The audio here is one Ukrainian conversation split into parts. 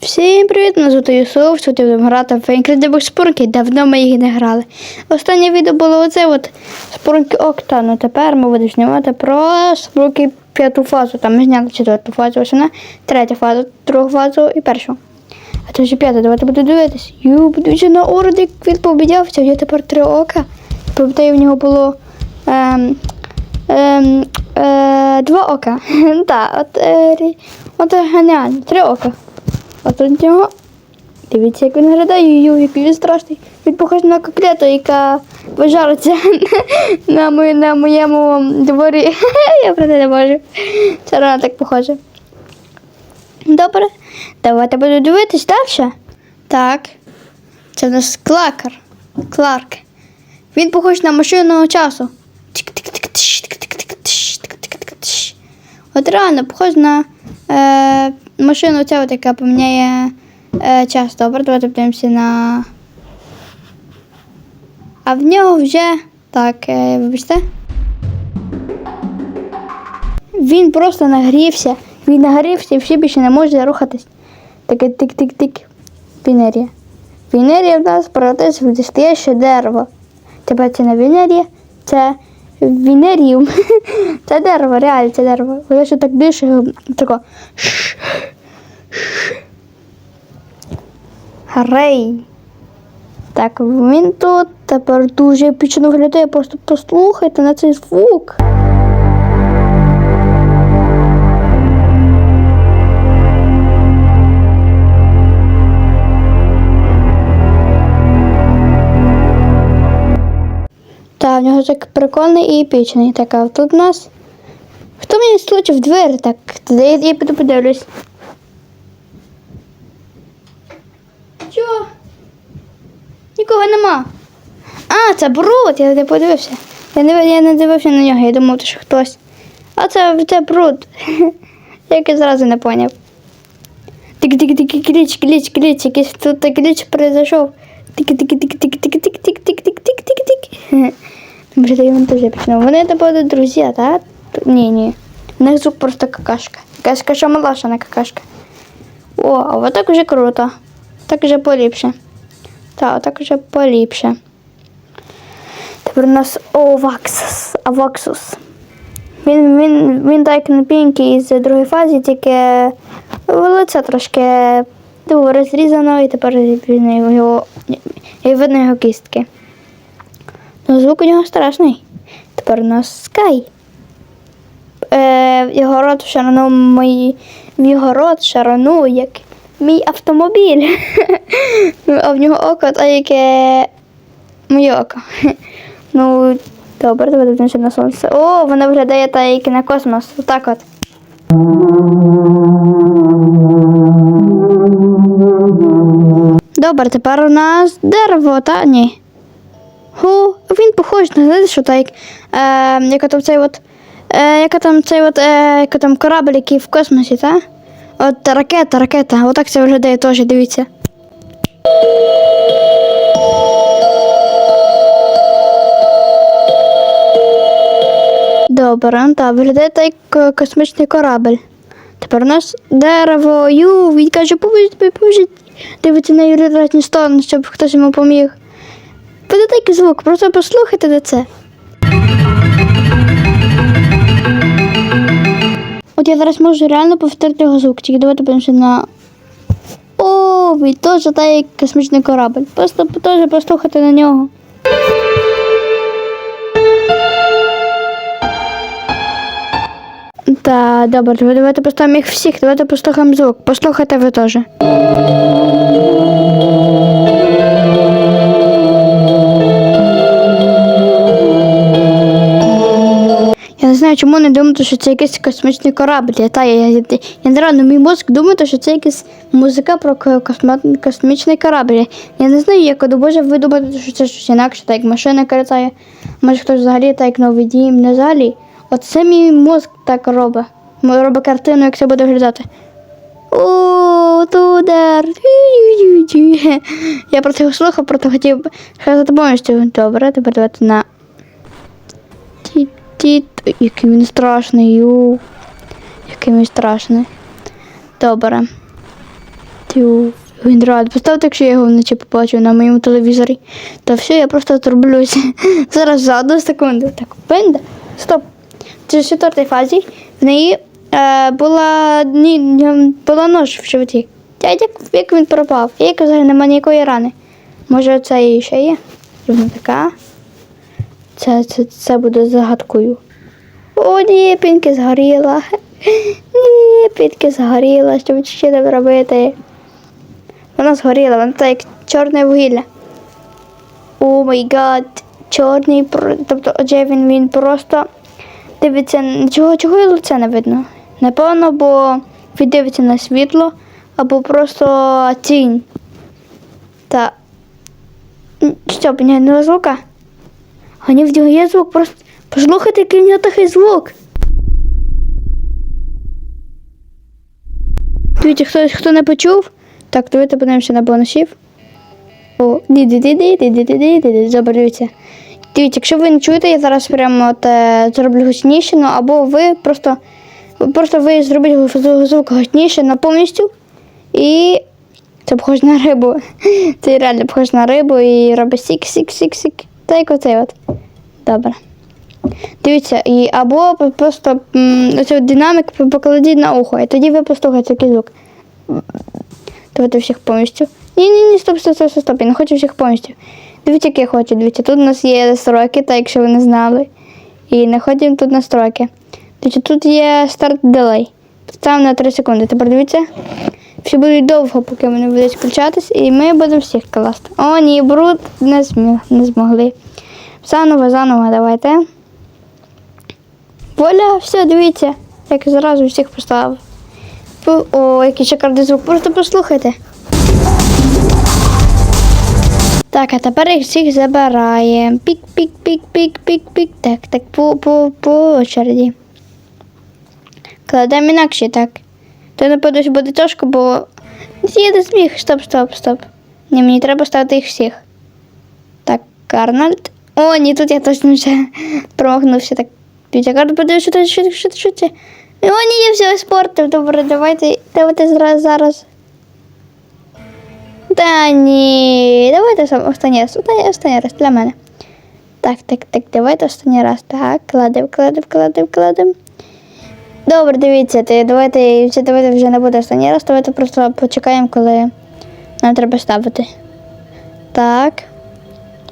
Всім привіт, мене звати Юсуф, сьогодні будемо грати в Incredible Спорки, давно ми їх не грали. Останнє відео було оце от Спорки Окта, ну тепер ми будемо знімати про Спорки п'яту фазу. Там ми зняли четверту фазу, ось вона, третя фаза, другу фазу і першу. А це вже п'ята, давайте буду дивитись. Ю, подивіться на орди, як він побідявся, є тепер три ока. Пам'ятаю, в нього було ем, ем, е, два ока. Так, от, е, от е, геніально, три ока. А тут нього. Дивіться, як він виглядає, ю, який він страшний. Він похож на коклету, яка пожариться на, мої- на моєму дворі. Я про це не можу. Це реально так похоже. Добре. Давайте буду дивитись далі. Так. Це в нас клакер. Кларк. Він похож на машину часу. От реально похож на е, машину ця, от, яка поміняє е, час. Добре, давайте подивимося на. А в нього вже. Так, е, вибачте. Він просто нагрівся. Він нагрівся і всі більше не може рухатись. Таке тик-тик-тик. Вінерія. Вінерія в нас превратилась в настояще дерево. Тепер це не Вінерія, це Вінеріум. Це дерево, реально це дерево. Воно ще так дише, тако. Грей. Так, він тут тепер дуже епічно виглядає, просто послухайте на цей звук. Так, в нього так прикольний і епічний. Так, а тут у нас. Хто мені стучив двері? Так, я, я піду подивлюсь. Чого? Нікого нема. А, це бруд, я не подивився. Я не, я не дивився на нього, я думав, що хтось. А це, це бруд. Як я зразу не поняв. Тик-тик-тик, гліч, гліч, гліч, якийсь тут гліч произошов. Тик-тик-тик-тик-тик-тик-тик-тик-тик-тик-тик. Може, я він теж почну. Вони це будуть друзі, так? Ні, ні. У них звук просто какашка. Якась кашамалаша на какашка. О, а вот так уже круто. Так вже поліпше. Так, так вже поліпше. Тепер у нас Оваксус. Аваксус. Він, він, він так не пінький із другої фази, тільки лице трошки ну, розрізано і тепер видно його, і видно його кістки. Ну, звук у нього страшний. Тепер у нас Скай. Е, його рот широну мої. В його рот широну, як мій автомобіль. Ну, а в нього око, та яке моє око. Ну, добре, давай дивимося на сонце. О, воно виглядає та як на космос. Отак от. Добре, тепер у нас дерево, та ні. Ху, він похожий на знаєте, що так, е, яка там цей от, е, яка там цей от, е, яка там корабль, який в космосі, та? От ракета, ракета, отак це виглядає теж, дивіться. Добре, ну так, виглядає так як е, космічний корабль. Тепер у нас дерево, ю, він каже, поможіть, поможіть. Дивиться на різні сторони, щоб хтось йому поміг. Буде звук, просто послухайте де це. От я зараз можу реально повторити його звук, тільки давайте подивимося на. О, він теж як космічний корабль. Просто теж послухати на нього. Та, добре, давайте поставимо їх всіх, давайте послухаємо звук. Послухайте ви теж. Знаю, чому не думати, що це якийсь космічний корабль. Я, я, я не рано мій мозк думає, що це якась музика про ко- космо- космічний корабль. Я не знаю, як до Боже, ви думаєте, що це щось інакше, так як машина літає. Може хтось взагалі так як новий дім, не взагалі. От мій мозк так робить. Робить картину, як це буде виглядати. О, тудар. Я про це слухав, просто хотів сказати повністю. Добре, тепер давайте на. Ті-ті. Який він страшний. Ю. Який він страшний. Добре. Тю, він рад. Поставте, якщо я його вночі побачу на моєму телевізорі. Та все, я просто отрублюся. Зараз за одну секунду. Так, пенда. Стоп. Це в четвертій фазі. В неї е, була, ні, була нож в животі. Дядь, як, як він пропав? Як взагалі немає ніякої рани. Може, це і ще є? Рівно така. Це, це, це буде загадкою. О, ні, пінки згоріла. Ні, пінки згоріла. Що ще не робити? Вона згоріла, вона так як чорне вугілля. О май гад. Чорний, тобто, отже, він, він просто дивиться, чого, чого його лице не видно? Напевно, бо він дивиться на світло, або просто тінь. Та. Що, не звука? А ні, в нього є звук, просто послухайте, який в нього такий звук. Дивіться, хто, хто не почув? Так, давайте подивимося на бонусів. О, ді ді дивіться. Якщо ви не чуєте, я зараз прямо от, е, зроблю гучніше, ну або ви просто, просто ви звук- звук гучніше на повністю. І це похоже на рибу. Це реально похоже на рибу і робить сік-сік-сік-сік. Та як оцей от. Добре. Дивіться, і або просто оцей динамік покладіть на ухо, і тоді ви послухаєте який звук. Давайте всіх повністю. Ні, ні, ні, стоп, стоп, стоп, стоп. Я не хочу всіх повністю. Дивіться, як я хочу. Дивіться, тут у нас є настройки, так якщо ви не знали. І знаходимо тут настройки. Дивіться, тут є старт делей. Ставимо на 3 секунди. Тепер дивіться. Всі будуть довго, поки вони будуть включатись, і ми будемо всіх класти. О, ні, бруд не, зміг, не змогли. Заново, заново, давайте. Воля, все, дивіться, як зразу всіх поставив. О, який шикарний звук. Просто послухайте. Так, а тепер їх всіх забираємо. Пік, пік, пік, пік, пік, пік. Так, так, по, по, по очереді. Кладемо інакше, так. То напевно що буде тяжко, бо не зміг. Стоп, стоп, стоп. Ні, мені треба ставити їх всіх. Так, Арнольд. О, ні, тут я точно вже промахнувся. Так, Дивіться, Арнольд, подивись, що ти, що ти, що ти. О, ні, я все спортив. Добре, давайте, давайте зараз, зараз. Та ні, давайте останній раз. Останній, раз для мене. Так, так, так, давайте останній раз. Так, кладем, кладем, кладем, кладем. Добре, дивіться, ти, давайте, це давайте вже не буде останній раз, давайте просто почекаємо, коли нам треба ставити. Так.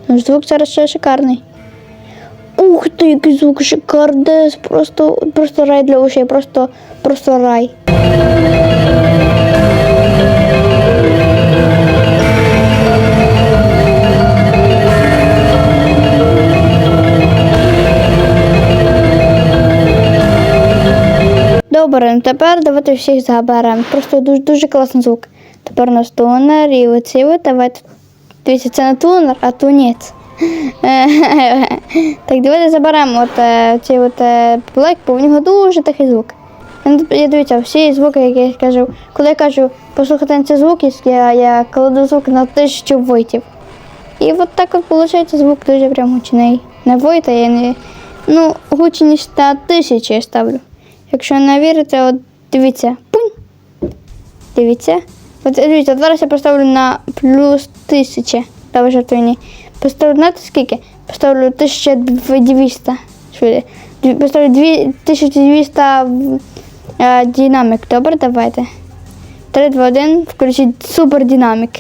Ну, Звук зараз ще шикарний. Ух ти, який звук шикарний. Просто, просто рай для ушей, просто, просто рай. Ну тепер давайте всіх заберемо. Просто дуже, дуже класний звук. Тепер у нас тунер і оці от давайте. Дивіться, це не тунер, а тунець. так, давайте заберемо от е, ці от е, Black, бо в нього дуже тихий звук. Я дивіться, всі звуки, які я кажу, коли я кажу, послухайте на ці звуки, я, я кладу звук на тисячу войтів. І от так от виходить звук дуже прям гучний. Не войта, я не. Ну, гучність на тисячі я ставлю. Якщо не вірите, от дивіться. Пунь. Дивіться. От дивіться, от зараз я поставлю на плюс тисяча. Давай жартую ні. Поставлю знаєте скільки? Поставлю 1200. Поставлю 1200 е, динамік. Добре, давайте. 3, 2, 1, включіть супер динамік.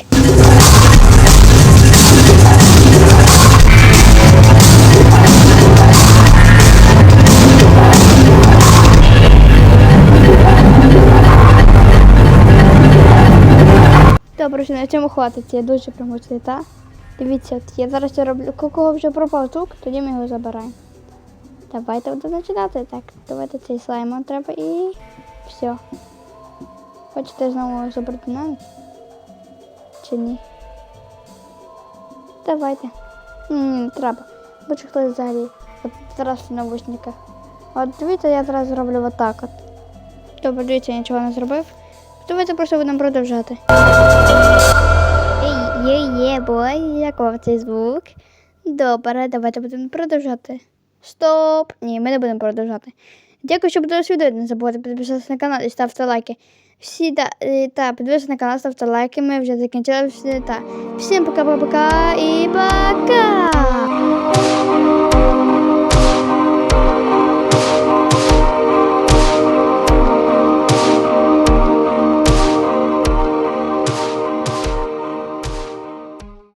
Добре, що на цьому хватить. Я дуже прямо та. Дивіться, от я зараз це роблю. У Кого вже пропав звук, тоді ми його забираємо. Давайте будемо починати. Так, давайте цей слаймон треба і все. Хочете знову забрати динамік? Чи ні? Давайте. Ні, не треба. Будь хтось взагалі. От зараз в навушниках. От дивіться, я зараз зроблю отак от. Добре, дивіться, я нічого не зробив. Давайте просто будемо продовжати. Ей, є, є, бой, як вам цей звук? Добре, давайте будемо продовжати. Стоп! Ні, ми не будемо продовжати. Дякую, що подивилися відео. Не забувайте підписатися на канал і ставте лайки. Всі та, е, та підписуйтесь на канал, ставте лайки. Ми вже закінчили всі та. Всім пока-пока і бай!